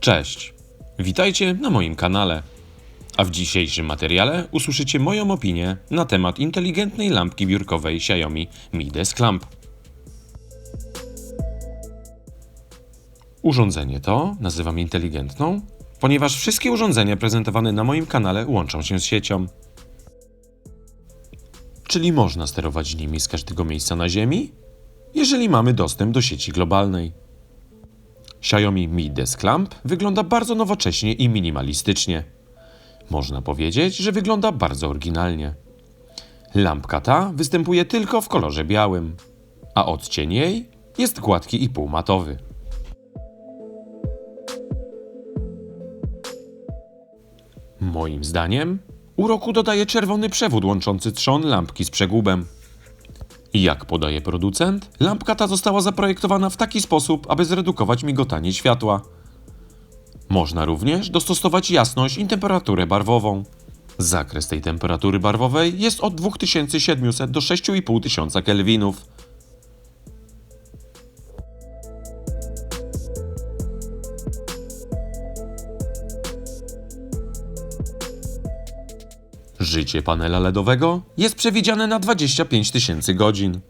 Cześć, witajcie na moim kanale. A w dzisiejszym materiale usłyszycie moją opinię na temat inteligentnej lampki biurkowej Xiaomi Mi Desk Lamp. Urządzenie to nazywam inteligentną, ponieważ wszystkie urządzenia prezentowane na moim kanale łączą się z siecią. Czyli można sterować nimi z każdego miejsca na Ziemi, jeżeli mamy dostęp do sieci globalnej. Xiaomi Mi Desk Lamp wygląda bardzo nowocześnie i minimalistycznie. Można powiedzieć, że wygląda bardzo oryginalnie. Lampka ta występuje tylko w kolorze białym, a odcień jej jest gładki i półmatowy. Moim zdaniem uroku dodaje czerwony przewód łączący trzon lampki z przegubem. Jak podaje producent, lampka ta została zaprojektowana w taki sposób, aby zredukować migotanie światła. Można również dostosować jasność i temperaturę barwową. Zakres tej temperatury barwowej jest od 2700 do 6500 kelwinów. Życie panela LEDowego jest przewidziane na 25 tysięcy godzin.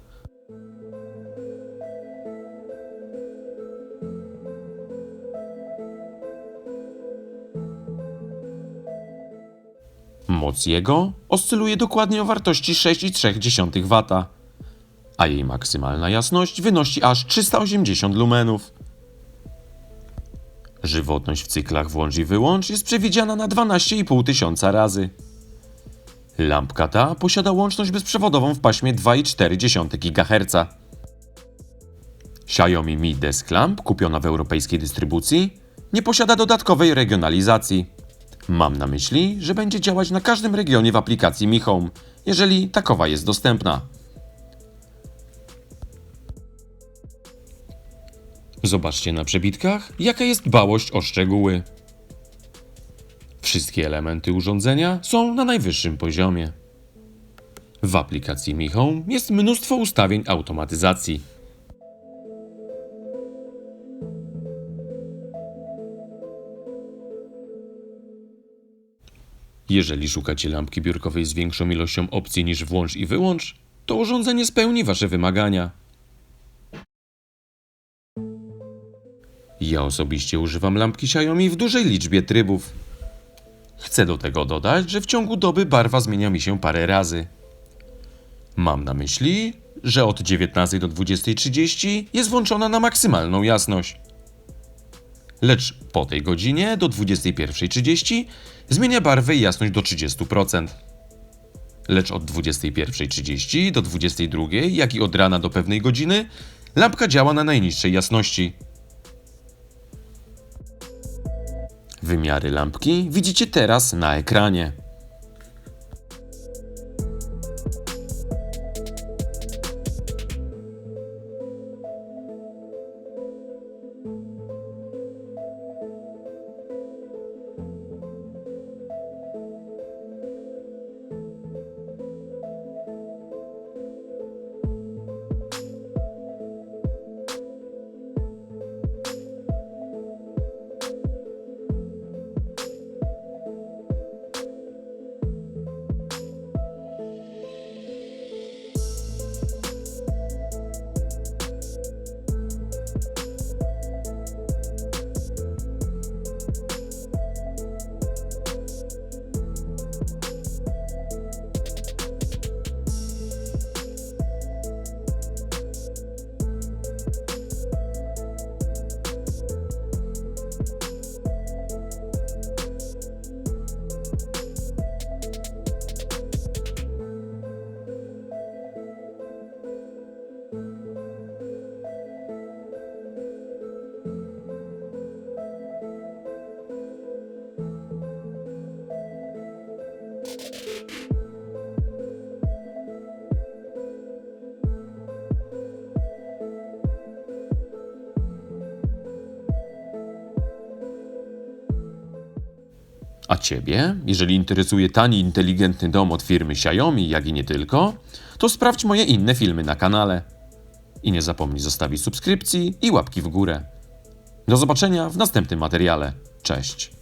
Moc jego oscyluje dokładnie o wartości 6,3 W, a jej maksymalna jasność wynosi aż 380 lumenów. Żywotność w cyklach włącz i wyłącz jest przewidziana na 12,5 tysiąca razy. Lampka ta posiada łączność bezprzewodową w paśmie 2,4 GHz. Xiaomi Mi Desk Lamp, kupiona w europejskiej dystrybucji, nie posiada dodatkowej regionalizacji. Mam na myśli, że będzie działać na każdym regionie w aplikacji Mi Home, jeżeli takowa jest dostępna. Zobaczcie na przebitkach, jaka jest dbałość o szczegóły. Wszystkie elementy urządzenia są na najwyższym poziomie. W aplikacji Mi Home jest mnóstwo ustawień automatyzacji. Jeżeli szukacie lampki biurkowej z większą ilością opcji niż włącz i wyłącz, to urządzenie spełni Wasze wymagania. Ja osobiście używam lampki Xiaomi w dużej liczbie trybów. Chcę do tego dodać, że w ciągu doby barwa zmienia mi się parę razy. Mam na myśli, że od 19 do 20.30 jest włączona na maksymalną jasność. Lecz po tej godzinie do 21.30 zmienia barwę i jasność do 30%. Lecz od 21.30 do 22.00, jak i od rana do pewnej godziny, lampka działa na najniższej jasności. Wymiary lampki widzicie teraz na ekranie. A ciebie, jeżeli interesuje tani, inteligentny dom od firmy Xiaomi, jak i nie tylko, to sprawdź moje inne filmy na kanale. I nie zapomnij zostawić subskrypcji i łapki w górę. Do zobaczenia w następnym materiale. Cześć.